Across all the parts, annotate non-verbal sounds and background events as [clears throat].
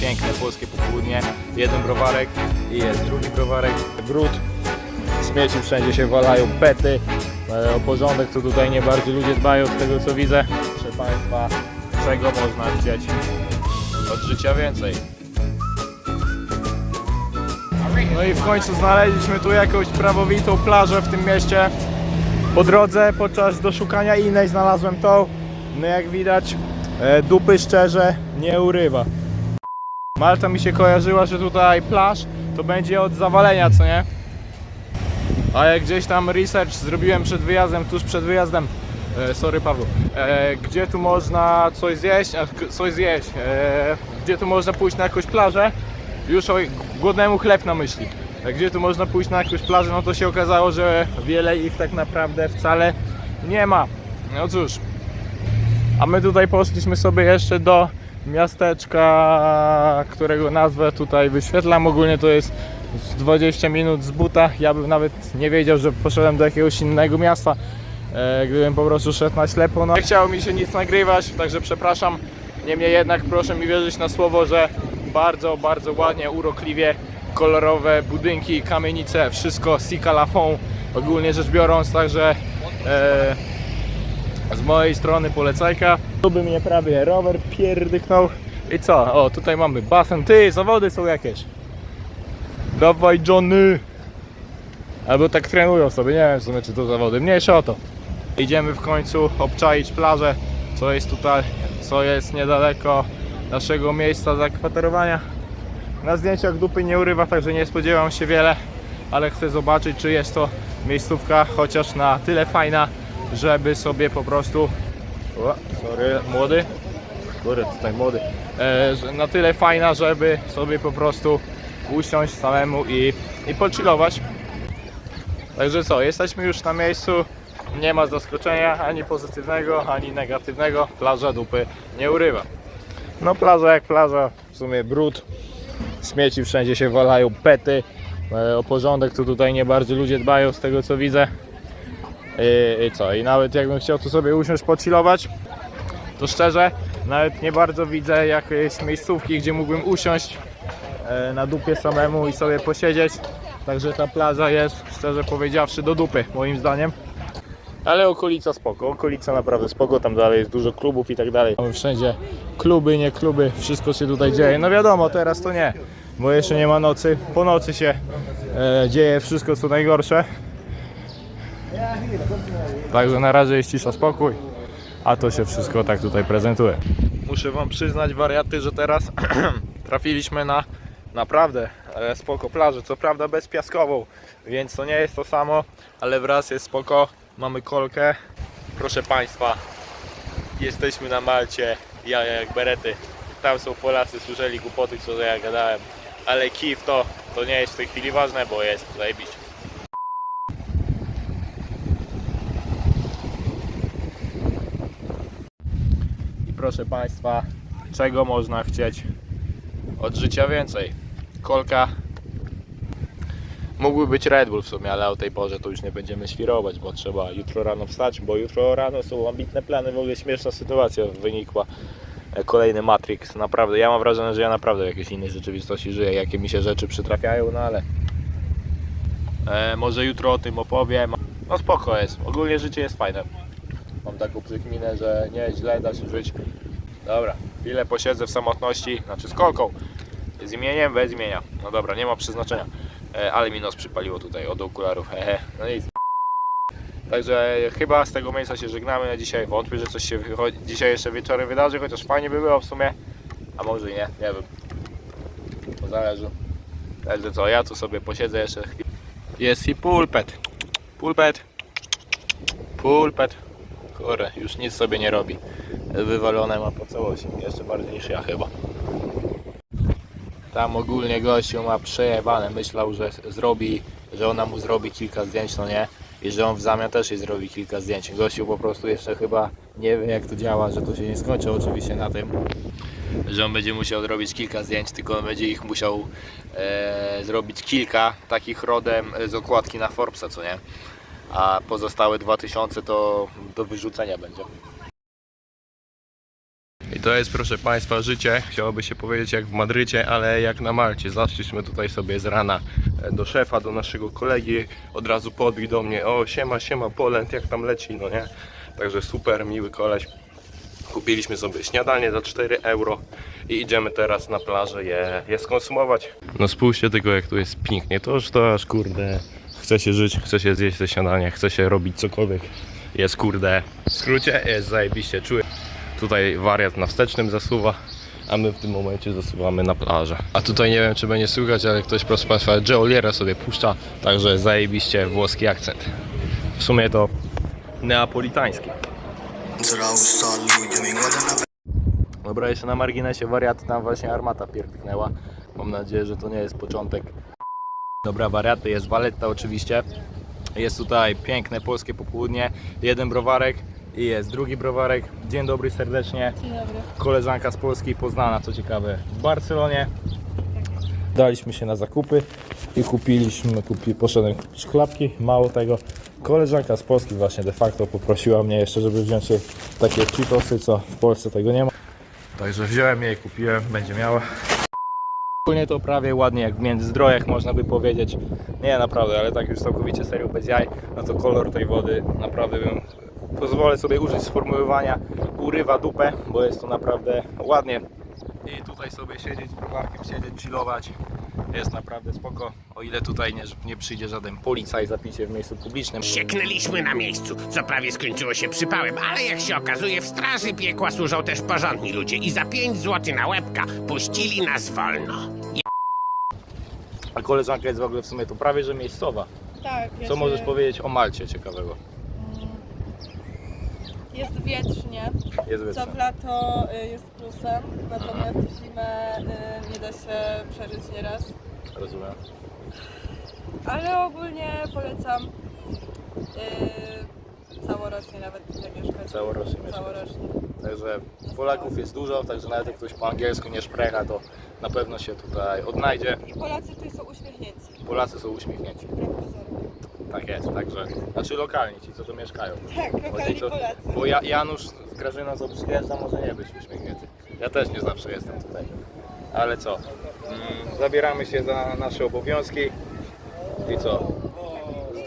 piękne polskie popołudnie. Jeden browarek i jest drugi browarek. Brud, śmieci wszędzie się walają, pety. E, O porządek to tutaj nie bardzo ludzie dbają z tego co widzę. Proszę Państwa, czego można chcieć od życia więcej? No i w końcu znaleźliśmy tu jakąś prawowitą plażę w tym mieście. Po drodze podczas doszukania innej znalazłem tą. No jak widać e, dupy szczerze nie urywa. Malta mi się kojarzyła, że tutaj plaż to będzie od zawalenia, co nie? A jak gdzieś tam research zrobiłem przed wyjazdem, tuż przed wyjazdem, e, sorry Paweł, e, gdzie tu można coś zjeść, a, coś zjeść, e, gdzie tu można pójść na jakąś plażę, już o głodnemu chleb na myśli. A gdzie tu można pójść na jakąś plażę, no to się okazało, że wiele ich tak naprawdę wcale nie ma. No cóż, a my tutaj poszliśmy sobie jeszcze do miasteczka, którego nazwę tutaj wyświetlam. Ogólnie to jest z 20 minut z buta. Ja bym nawet nie wiedział, że poszedłem do jakiegoś innego miasta, e, gdybym po prostu szedł na ślepo. No, nie chciało mi się nic nagrywać, także przepraszam. Niemniej jednak proszę mi wierzyć na słowo, że bardzo, bardzo ładnie, urokliwie, kolorowe budynki, kamienice, wszystko Sika la ogólnie rzecz biorąc, także e, z mojej strony polecajka. Tu by mnie prawie rower pierdyknął. I co? O, tutaj mamy basen. Ty, zawody są jakieś. Dawaj Johnny. Albo tak trenują sobie, nie wiem w sumie czy to zawody. Mniejsze o to. Idziemy w końcu obczaić plażę, co jest tutaj, co jest niedaleko naszego miejsca zakwaterowania. Na zdjęciach dupy nie urywa, także nie spodziewam się wiele, ale chcę zobaczyć, czy jest to miejscówka chociaż na tyle fajna, żeby sobie po prostu. O, sorry, młody. Kurde, tutaj młody. E, na tyle fajna, żeby sobie po prostu usiąść samemu i, i pochillować. Także co, jesteśmy już na miejscu. Nie ma zaskoczenia ani pozytywnego, ani negatywnego. Plaża dupy nie urywa. No plaża jak plaża, w sumie brud. Śmieci wszędzie się walają, pety. E, O porządek to tutaj nie bardzo ludzie dbają z tego co widzę. I, I co? I nawet jakbym chciał tu sobie usiąść, pochillować, to szczerze, nawet nie bardzo widzę jakiejś miejscówki, gdzie mógłbym usiąść e, na dupie samemu i sobie posiedzieć. Także ta plaża jest, szczerze powiedziawszy, do dupy, moim zdaniem. Ale okolica spoko, okolica naprawdę spoko, tam dalej jest dużo klubów i tak dalej. Mamy wszędzie kluby, nie kluby, wszystko się tutaj dzieje. No wiadomo, teraz to nie, bo jeszcze nie ma nocy. Po nocy się e, dzieje wszystko co najgorsze. Także na razie jest cisza, spokój, a to się wszystko tak tutaj prezentuje. Muszę Wam przyznać, wariaty, że teraz [clears throat] trafiliśmy na naprawdę e, spoko plażę, co prawda bezpiaskową, więc to nie jest to samo, ale wraz jest spoko, mamy kolkę. Proszę Państwa, jesteśmy na Malcie, ja jak berety. Tam są Polacy, słyszeli głupoty, co ja gadałem, ale kif to, to nie jest w tej chwili ważne, bo jest zajebiście. Proszę Państwa, czego można chcieć od życia więcej? Kolka. Mógłby być Red Bull w sumie, ale o tej porze to już nie będziemy świrować, bo trzeba jutro rano wstać, bo jutro rano są ambitne plany, w ogóle śmieszna sytuacja wynikła. E, Kolejny Matrix, naprawdę, ja mam wrażenie, że ja naprawdę w jakiejś innej rzeczywistości żyję, jakie mi się rzeczy przytrafiają, no ale e, może jutro o tym opowiem. No spoko jest, ogólnie życie jest fajne. Mam taką przykminę, że nie źle da się żyć. Dobra, chwilę posiedzę w samotności, znaczy z kolką. Z imieniem, bez imienia. No dobra, nie ma przeznaczenia. E, ale mi nos przypaliło tutaj od okularów. [laughs] Hehe. No i Także chyba z tego miejsca się żegnamy na dzisiaj. Wątpię, że coś się dzisiaj jeszcze wieczorem wydarzy, chociaż fajnie by było w sumie. A może i nie, nie wiem. To zależy. Także co, ja tu sobie posiedzę jeszcze chwilę. Jest i pulpet. Pulpet. Pulpet. Kurde, już nic sobie nie robi. Wywalone ma po całości. Jeszcze bardziej niż ja chyba. Tam ogólnie gościu ma przejebane. Myślał, że zrobi, że ona mu zrobi kilka zdjęć, no nie? I że on w zamian też jej zrobi kilka zdjęć. Gościu po prostu jeszcze chyba nie wie jak to działa, że to się nie skończy oczywiście na tym, że on będzie musiał zrobić kilka zdjęć, tylko on będzie ich musiał e, zrobić kilka takich rodem z okładki na Forbesa, co nie? A pozostałe 2000 to do wyrzucenia będzie. I to jest, proszę Państwa, życie. Chciałoby się powiedzieć jak w Madrycie, ale jak na Malcie. Zaszliśmy tutaj sobie z rana e, do szefa, do naszego kolegi. Od razu podbił do mnie: O, siema, siema, Polent, jak tam leci, no nie? Także super, miły koleś. Kupiliśmy sobie śniadanie za 4 euro i idziemy teraz na plażę je, je skonsumować. No spójrzcie tylko jak tu jest pięknie, to już to aż kurde chce się żyć, chce się zjeść te śniadanie, chce się robić cokolwiek. Jest kurde, w skrócie jest zajebiście czuły. Tutaj wariat na wstecznym zasuwa, a my w tym momencie zasuwamy na plażę. A tutaj nie wiem czy będzie słychać, ale ktoś proszę Państwa Geoliera sobie puszcza, także zajebiście włoski akcent. W sumie to neapolitański. Dobra, jeszcze na marginesie wariaty tam właśnie armata pierdyknęła. Mam nadzieję, że to nie jest początek. Dobra, wariaty, jest waletta oczywiście. Jest tutaj piękne polskie popołudnie. Jeden browarek i jest drugi browarek. Dzień dobry serdecznie. Dzień dobry. Koleżanka z Polski poznana, co ciekawe, w Barcelonie. Daliśmy się na zakupy i kupiliśmy, kupi, poszedłem kupić klapki. Mało tego, koleżanka z Polski właśnie de facto poprosiła mnie jeszcze, żeby wziąć takie cheetosy, co w Polsce tego nie ma. Także wziąłem je i kupiłem, będzie miała. Ogólnie to prawie ładnie jak w Międzyzdrojach można by powiedzieć. Nie naprawdę, ale tak już całkowicie serio bez jaj, no to kolor tej wody naprawdę bym pozwolę sobie użyć sformułowania urywa dupę, bo jest to naprawdę ładnie. I tutaj sobie siedzieć z browarkiem, siedzieć, chillować. Jest naprawdę spoko, o ile tutaj nie, nie przyjdzie żaden policaj zapisie w miejscu publicznym. Sieknęliśmy na miejscu, co prawie skończyło się przypałem, ale jak się okazuje, w straży piekła służą też porządni ludzie i za 5 zł na łebka puścili nas wolno. A koleżanka jest w ogóle w sumie to prawie że miejscowa. Tak. ja Co się- możesz powiedzieć o Malcie ciekawego? Jest wietrznie, Jest co w lato y, jest plusem, natomiast w zimę y, nie da się przeżyć nieraz. Rozumiem. Ale ogólnie polecam y, całorocznie nawet tutaj mieszkać. Całorocznie mieszkać. Całorocznie. Także Polaków jest dużo, także nawet jak ktoś po angielsku nie szprecha, to na pewno się tutaj odnajdzie. I Polacy tutaj są uśmiechnięci. Polacy są uśmiechnięci. wbrew pozorom. Tak jest, także. Znaczy lokalni, ci co tu mieszkają. Tak, lokalni ci, co, Polacy. bo ja, Janusz z Grażyną co przyjeżdża może nie być uśmiechnięty. Ja też nie zawsze jestem tutaj. Ale co? Mm, zabieramy się za nasze obowiązki. I co?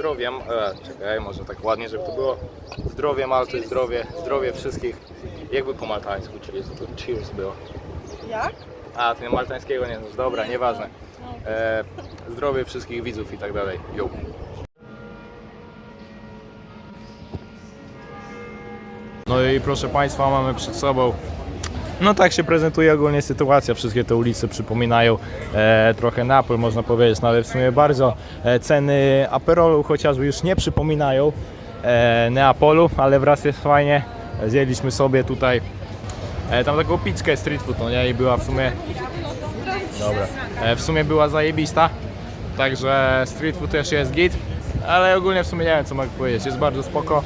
Zdrowiem, e, czekaj, może tak ładnie, żeby to było. Zdrowie Malty, zdrowie, zdrowie wszystkich. Jakby po maltańsku, czyli to cheers było. Jak? A, ty maltańskiego nie znasz, dobra, nieważne. No. E, zdrowie wszystkich widzów i tak dalej. Jo. No i proszę Państwa, mamy przed sobą. No tak się prezentuje ogólnie sytuacja. Wszystkie te ulice przypominają e, trochę Napój, można powiedzieć, no ale w sumie bardzo. E, ceny Aperolu chociażby już nie przypominają e, Neapolu, ale wraz jest fajnie. Zjedliśmy sobie tutaj e, tam taką pizzkę street food, no nie? I była w sumie Dobra. E, W sumie była zajebista, także street food też jest git, ale ogólnie w sumie nie wiem co mogę powiedzieć, jest bardzo spoko.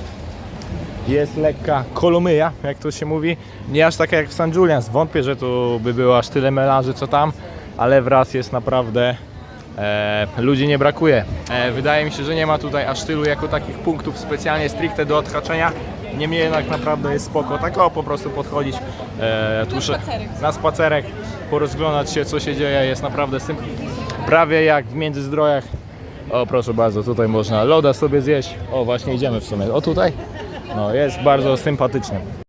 Jest lekka kolomyja, jak to się mówi. Nie aż taka jak w San Julians. Wątpię, że tu by było aż tyle melarzy co tam, ale wraz jest naprawdę e, ludzi nie brakuje. E, wydaje mi się, że nie ma tutaj aż tylu jako takich punktów specjalnie stricte do odhaczenia. Niemniej jednak naprawdę jest spoko. Tak o po prostu podchodzić e, tu sze- spacerek. na spacerek, porozglądać się co się dzieje. Jest naprawdę sym- prawie jak w Międzyzdrojach. O proszę bardzo, tutaj można loda sobie zjeść. O właśnie idziemy w sumie. O tutaj. No jest bardzo sympatycznie.